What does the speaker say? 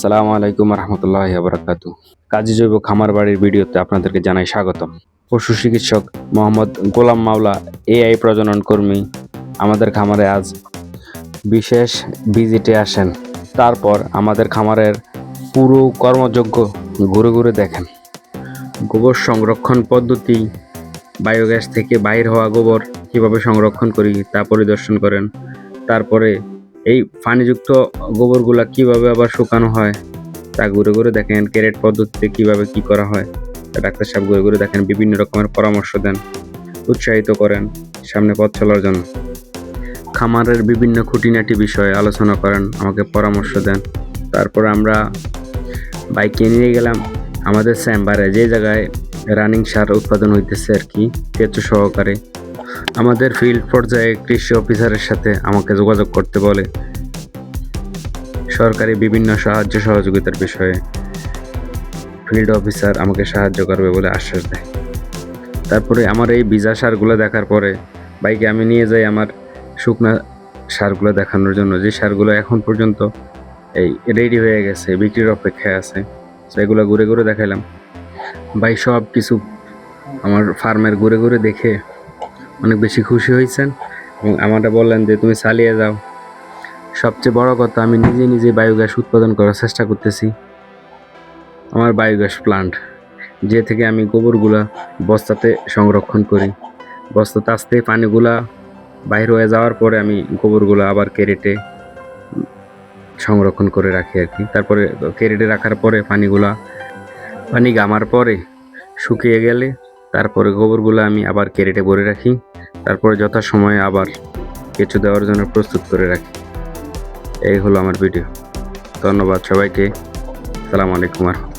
সালামু আলাইকুম রহমতুল্লাহ বরাকাতু। কাজী জৈব খামার বাড়ির ভিডিওতে আপনাদেরকে জানাই স্বাগতম। পশু চিকিৎসক মোহাম্মদ গোলাম মাওলা, এআই প্রজনন কর্মী, আমাদের খামারে আজ বিশেষ ভিজিটে আসেন। তারপর আমাদের খামারের পুরো কর্মযোগ্য ঘুরে ঘুরে দেখেন। গোবর সংরক্ষণ পদ্ধতি, বায়োগ্যাস থেকে বাইর হওয়া গোবর কীভাবে সংরক্ষণ করি তা পরিদর্শন করেন। তারপরে এই পানিযুক্ত গোবরগুলা কীভাবে আবার শুকানো হয়? তা ঘুরে ঘুরে দেখেন ক্যারেট পদ্ধতিতে কীভাবে কি করা হয়। তা ডাক্তার সাহেব ঘুরে ঘুরে দেখেন বিভিন্ন রকমের পরামর্শ দেন, উৎসাহিত করেন সামনে পথ চলার জন্য। খামারের বিভিন্ন খুঁটিনাটি বিষয়ে আলোচনা করেন, আমাকে পরামর্শ দেন। তারপর আমরা বাইকে নিয়ে গেলাম। আমাদের চেম্বারে যে জায়গায় রানিং সার উৎপাদন হইতেছে আর কি কেঁচু সহকারে আমাদের ফিল্ড পর্যায়ে কৃষি অফিসারের সাথে আমাকে যোগাযোগ করতে বলে। সরকারি বিভিন্ন সাহায্য সহযোগিতার বিষয়ে ফিল্ড অফিসার আমাকে সাহায্য করবে বলে আশ্বাস দেয়। তারপরে আমার এই ভিজা সারগুলো দেখার পরে বাইকে আমি নিয়ে যাই আমার শুকনা সারগুলো দেখানোর জন্য। যে সারগুলো এখন পর্যন্ত এই রেডি হয়ে গেছে, বিক্রির অপেক্ষায় আছে, সেগুলো ঘুরে ঘুরে দেখাইলাম। ভাই সব কিছু আমার ফার্মের ঘুরে ঘুরে দেখে অনেক বেশি খুশি হয়েছেন এবং আমাকে বললেন যে, তুমি চালিয়ে যাও। সবচেয়ে বড় কথা, আমি নিজে নিজে বায়োগ্যাস উৎপাদন করার চেষ্টা করতেছি। আমার বায়োগ্যাস প্লান্ট, যে থেকে আমি গোবরগুলা বস্তাতে সংরক্ষণ করি। বস্তাতে আসতে পানিগুলা বাইর হয়ে যাওয়ার পরে আমি গোবরগুলো আবার কেরেটে সংরক্ষণ করে রাখি আর কি। তারপরে কেরেটে রাখার পরে পানিগুলা, পানি গামার পরে শুকিয়ে গেলে তারপরে গোবরগুলো আমি আবার কেরেটে ভরে রাখি। তারপরে যথাসময়ে আবার কিছু দেওয়ার জন্য প্রস্তুত করে রাখি। এই হলো আমার ভিডিও ধন্যবাদ সবাইকে। সালাম আলাইকুম আর